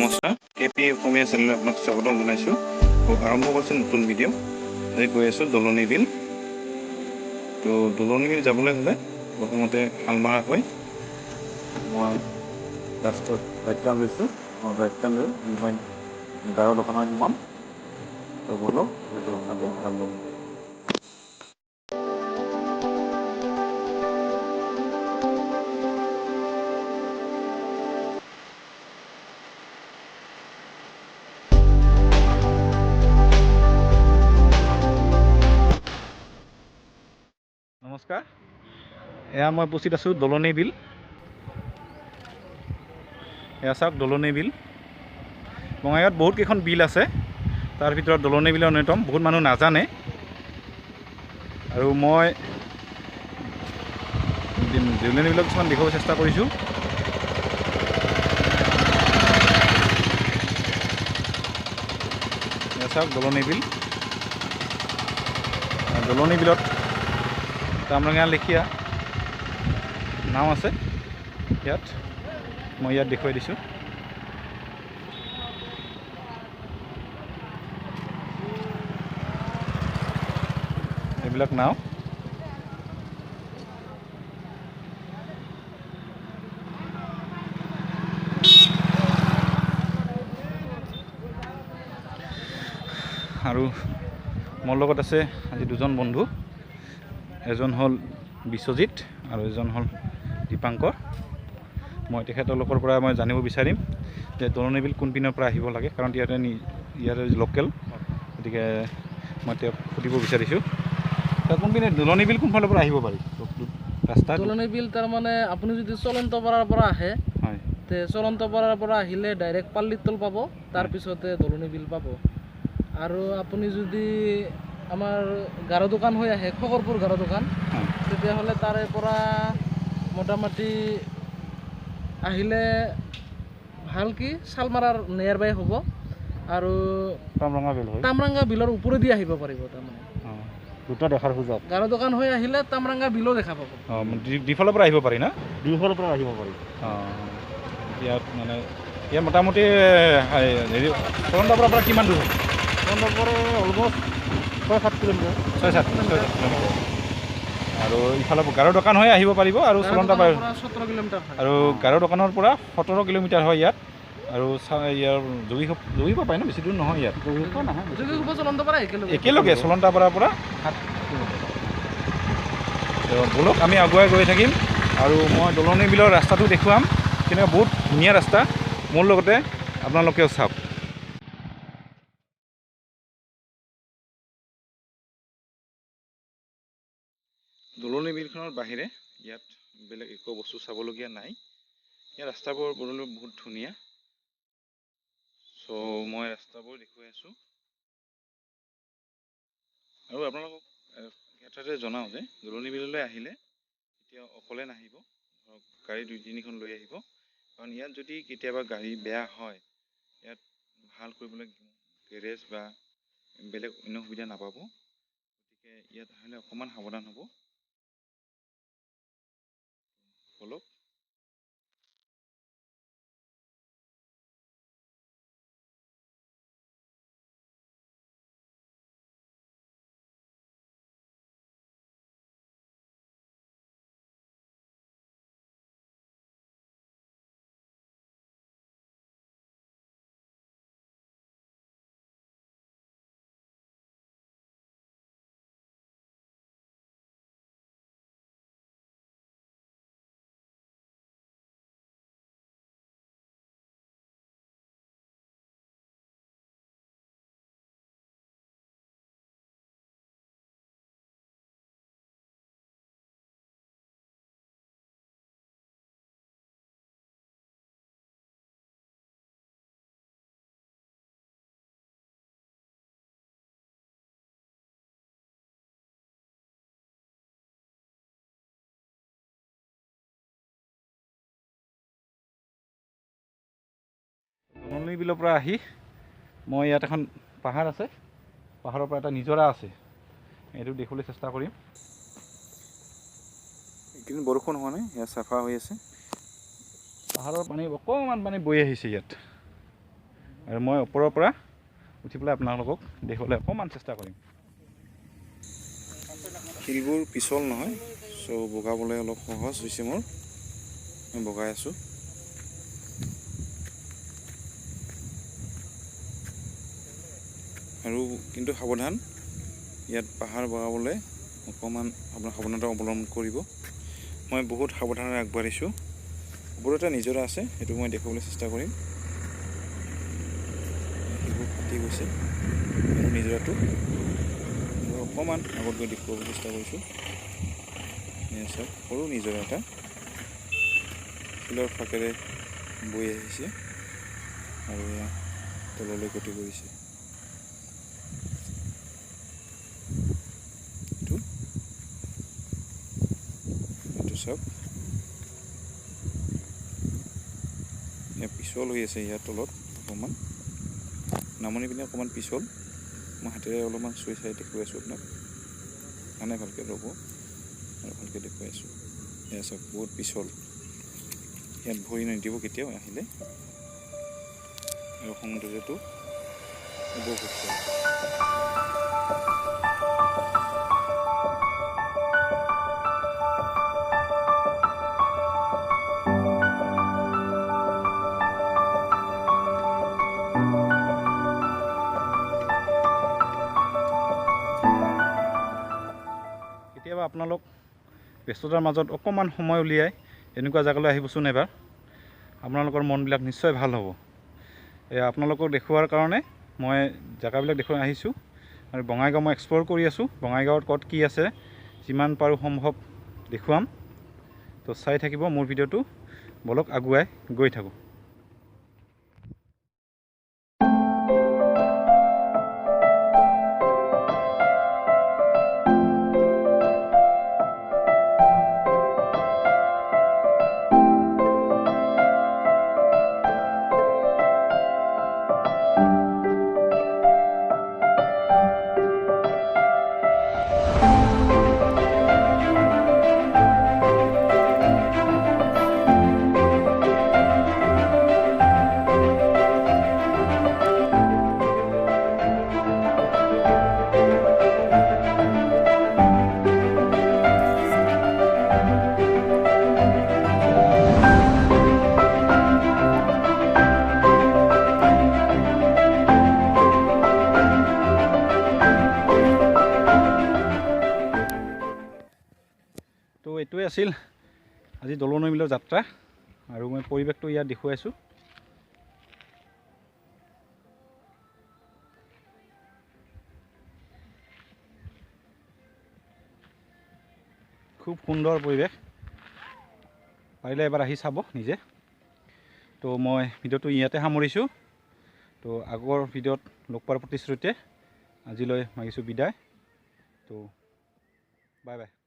নমস্কাৰ। K P অসমীয়া চেনেলত আপোনাক স্বাগতম জনাইছোঁ। আৰু আৰম্ভ কৰিছোঁ নতুন ভিডিঅ' আজি গৈ আছোঁ দলনি বিল। তো দলনি বিল যাবলৈ হ'লে প্ৰথমতে শালমাৰা হৈ মই লাষ্টত টাৰ্ণ লৈছোঁ। মই টাৰ্ণ লৈ মই গাঁৱৰ দোকানত সোমাম তো ব'লক আপোনালোকে এয়া মই উপস্থিত আছোঁ দলনি বিল। এয়া চাওক দলনি বিল। বঙাইগাঁৱত বহুত কেইখন বিল আছে। তাৰ ভিতৰত দলনি বিল অন্যতম বহুত মানুহ নাজানে। আৰু মই দলনি বিলত কিছুমান দেখুৱাব চেষ্টা কৰিছোঁ। এয়া চাওক দলনি বিল। দলনি বিলত কামৰঙা লেখীয়া। নাও আছে। ইয়াত মই ইয়াত দেখুৱাই দিছোঁ। এইবিলাক নাও। আৰু মোৰ লগত আছে আজি দুজন বন্ধু। এজন হ'ল বিশ্বজিৎ আৰু এজন হ'ল দীপাংকৰ। মই তেখেতলোকৰ পৰা মই জানিব বিচাৰিম যে দলনি বিল কোন পিনৰ পৰা আহিব লাগে কাৰণ ইয়াতে ইয়াতে লোকেল গতিকে মই তেওঁক সুধিব বিচাৰিছোঁ। কোনপিনে দলনি বিল কোনফালৰ পৰা আহিব পাৰি? ৰাস্তা দলনি বিল তাৰমানে আপুনি যদি চলন্তপাৰাৰ পৰা আহে হয়। তে চলন্তপাৰাৰ পৰা আহিলে ডাইৰেক্ট পাল্লিতল পাব তাৰপিছতে দলনি বিল পাব। আৰু আপুনি যদি আমাৰ গাৰো দোকান হৈ আহে খগৰপুৰ গাৰো দোকান তেতিয়াহ'লে তাৰে পৰা মোটামুটি আহিলে ভাল কি? শালমাৰাৰ নিয়াৰ বাই হ'ব। আৰু কামৰঙা বিল হয়। তামৰাংগা বিলৰ ওপৰেদি আহিব পাৰিব তাৰমানে। অঁ দুটা দেখাৰ সুযোগ। গাৰো দোকান হৈ আহিলে তামৰাংগা বিলো দেখা পাব। দুইফালৰ পৰা আহিব পাৰি না? দুইফালৰ পৰা আহিব পাৰি। অঁ ইয়াত মানে ইয়াত মোটামুটি হেৰি চলন্তপুৰৰ পৰা কিমান দূৰ পৰা অলমষ্ট ছয় সাত কিলোমিটাৰ। ছয় সাত ছয় সাত কিলোমিটাৰ। আৰু ইফালে গাৰো দোকান হৈ আহিব পাৰিব আৰু গাৰো চলন্ত দোকানৰ পৰা সোতৰ কিলোমিটাৰ হয়। আৰু গাৰো দোকানৰ পৰা সোতৰ কিলোমিটাৰ হয় ইয়াত। আৰু ইয়াৰ যোগী যোগী পায় ন বেছি দূৰ নহয় ইয়াত। পৰা একেলগে। একেলগে চলন্তাপাৰাৰ পৰা ব'লক আমি আগুৱাই গৈ থাকিম আৰু মই দলনি বিলৰ ৰাস্তাটো দেখুৱাম। তেনেকুৱা বহুত ধুনীয়া ৰাস্তা। মোৰ লগতে আপোনালোকেও চাওক। দলনি বিলখনৰ বাহিৰে ইয়াত বেলেগ একো বস্তু চাবলগীয়া নাই। ইয়াৰ ৰাস্তাবোৰ বোলো বহুত ধুনীয়া। চ' মই ৰাস্তাবোৰ দেখুৱাই আছোঁ। আৰু আপোনালোকক এ, এটাতে জনাওঁ যে দলনি বিললৈ আহিলে এতিয়া অকলে নাহিব। ধৰক গাড়ী দুই তিনিখন লৈ আহিব। কাৰণ ইয়াত যদি কেতিয়াবা গাড়ী বেয়া হয় ইয়াত ভাল কৰিবলৈ গেৰেজ বা বেলেগ অন্য সুবিধা নাপাব। গতিকে ইয়াত আহিলে অকণমান সাৱধান হ'ব। ব'লক দলনি বিলৰ পৰা আহি মই ইয়াত এখন পাহাৰ আছে। পাহাৰৰ পৰা এটা নিজৰা আছে। এইটো দেখিবলৈ চেষ্টা কৰিম। এইকেইদিন বৰষুণ হোৱা নাই ইয়াত চাফা হৈ আছে। পাহাৰৰ পানী অকণমান পানী বৈ আহিছে ইয়াত। আৰু মই ওপৰৰ পৰা উঠি পেলাই আপোনালোকক দেখুৱাবলৈ অকণমান চেষ্টা কৰিম। শিলবোৰ পিছল নহয় চ' বগাবলৈ অলপ সহজ হৈছে মোৰ। মই বগাই আছোঁ। আৰু কিন্তু সাৱধান ইয়াত পাহাৰ বগাবলৈ অকণমান আপোনাৰ সাৱধানতা অৱলম্বন কৰিব। মই বহুত সাৱধানেৰে আগবাঢ়িছোঁ। ওপৰত নিজৰা আছে সেইটো মই দেখুৱাবলৈ চেষ্টা কৰিম। শিলবোৰ ফাটি গৈছে। নিজৰাটো অকণমান আগত গৈ দেখুৱাবলৈ চেষ্টা কৰিছোঁ। চাওক সৰু নিজৰা এটা। শিলৰ ফাকেৰে বৈ আহিছে। আৰু তললৈ গতি কৰিছে। এইটো এইটো চাওক এয়া পিছল হৈ আছে ইয়াৰ তলত অকণমান নামনি পিনে অকণমান পিছল মই হাতেৰে অলপমান চুই চাই দেখুৱাই আছোঁ আপোনাক মানে ভালকৈ ৰ'ব আৰু ভালকৈ দেখুৱাই আছোঁ এয়া চাওক বহুত পিছল ইয়াত ভৰি নিদিব কেতিয়াও আহিলে আৰু সৌন্দৰ্যটো কেতিয়াবা আপোনালোক ব্যস্ততাৰ মাজত অকণমান সময় উলিয়াই এনেকুৱা জেগালৈ আহিবচোন এবাৰ আপোনালোকৰ মনবিলাক নিশ্চয় ভাল হ'ব এয়া আপোনালোকক দেখুওৱাৰ কাৰণে মই জেগাবিলাক দেখুৱাই আহিছোঁ আৰু বঙাইগাঁও মই এক্সপ্ল'ৰ কৰি আছোঁ। বঙাইগাঁৱত ক'ত কি আছে যিমান পাৰোঁ সম্ভৱ দেখুৱাম। তো চাই থাকিব মোৰ ভিডিঅ'টো বলক আগুৱাই গৈ থাকোঁ। তো এইটোৱে আছিল আজি দলনৈ মিলৰ যাত্ৰা আৰু মই পৰিৱেশটো ইয়াত দেখুৱাইছোঁ। খুব সুন্দৰ পৰিৱেশ। পাৰিলে এবাৰ আহি চাব নিজে। তো মই ভিডিঅ'টো ইয়াতে সামৰিছোঁ। তো আগৰ ভিডিঅ'ত লগ পোৱাৰ প্ৰতিশ্ৰুতিয়ে আজিলৈ মাগিছোঁ বিদায়। তো বাই বাই।